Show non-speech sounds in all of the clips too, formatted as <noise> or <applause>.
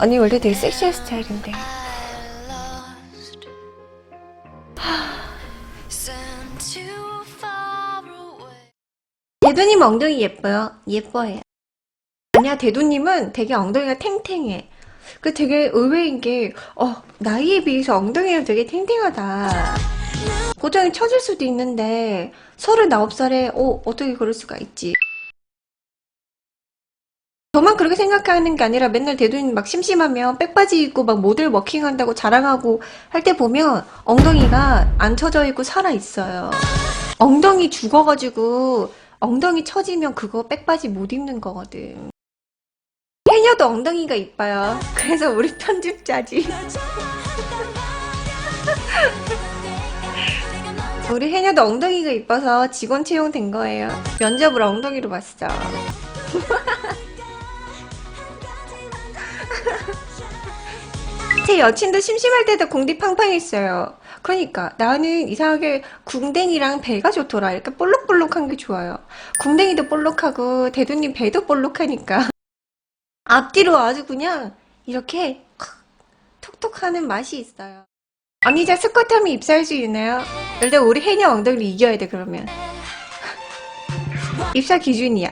언니 원래 되게 섹시한 스타일인데. 대두님 엉덩이 예뻐요. 예뻐해요. 아니야, 대두님은 되게 엉덩이가 탱탱해. 그 되게 의외인 게, 어, 나이에 비해서 엉덩이가 되게 탱탱하다. 고정이 처질 수도 있는데, 39살에, 어, 어떻게 그럴 수가 있지? 저만 그렇게 생각하는 게 아니라 맨날 대두님 막 심심하면 백바지 입고 막 모델 워킹한다고 자랑하고 할 때 보면 엉덩이가 안 처져 있고 살아 있어요. 엉덩이 죽어가지고 엉덩이 처지면 그거 백바지 못 입는 거거든. 해녀도 엉덩이가 이뻐요. 그래서 우리 편집자지. 우리 해녀도 엉덩이가 이뻐서 직원 채용된 거예요. 면접을 엉덩이로 봤어. 제 여친도 심심할 때도 공디 팡팡했어요. 그러니까 나는 이상하게 궁뎅이랑 배가 좋더라. 이렇게 볼록볼록한 게 좋아요. 궁뎅이도 볼록하고 대두님 배도 볼록하니까 <laughs> 앞뒤로 아주 그냥 이렇게 톡톡하는 맛이 있어요. 언니 자 스쿼트 하면 입사할 수 있나요? 일단 우리 해녀 엉덩이를 이겨야 돼 그러면 <laughs> 입사 기준이야.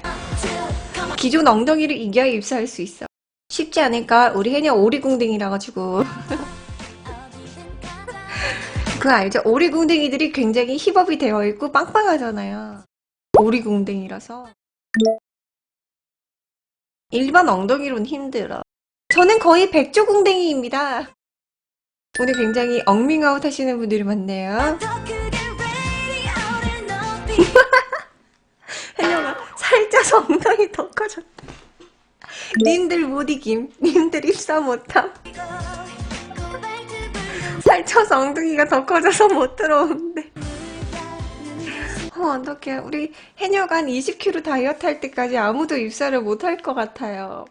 기존 엉덩이를 이겨야 입사할 수 있어. 쉽지 않을까? 우리 해녀 오리궁뎅이라 가지고 <laughs> 그거 알죠? 오리궁뎅이들이 굉장히 힙업이 되어 있고 빵빵하잖아요. 오리궁뎅이라서 일반 엉덩이로는 힘들어. 저는 거의 백조궁뎅이입니다. 오늘 굉장히 엉밍아웃 하시는 분들이 많네요. <laughs> 해녀가 살쪄서 엉덩이 더 커졌다. 님들 못 이김. 님들 입사 못함. 살쪄서 엉덩이가 더 커져서 못 들어오는데. 어, 어떡해. 우리 해녀가 한 20kg 다이어트 할 때까지 아무도 입사를 못 할 것 같아요.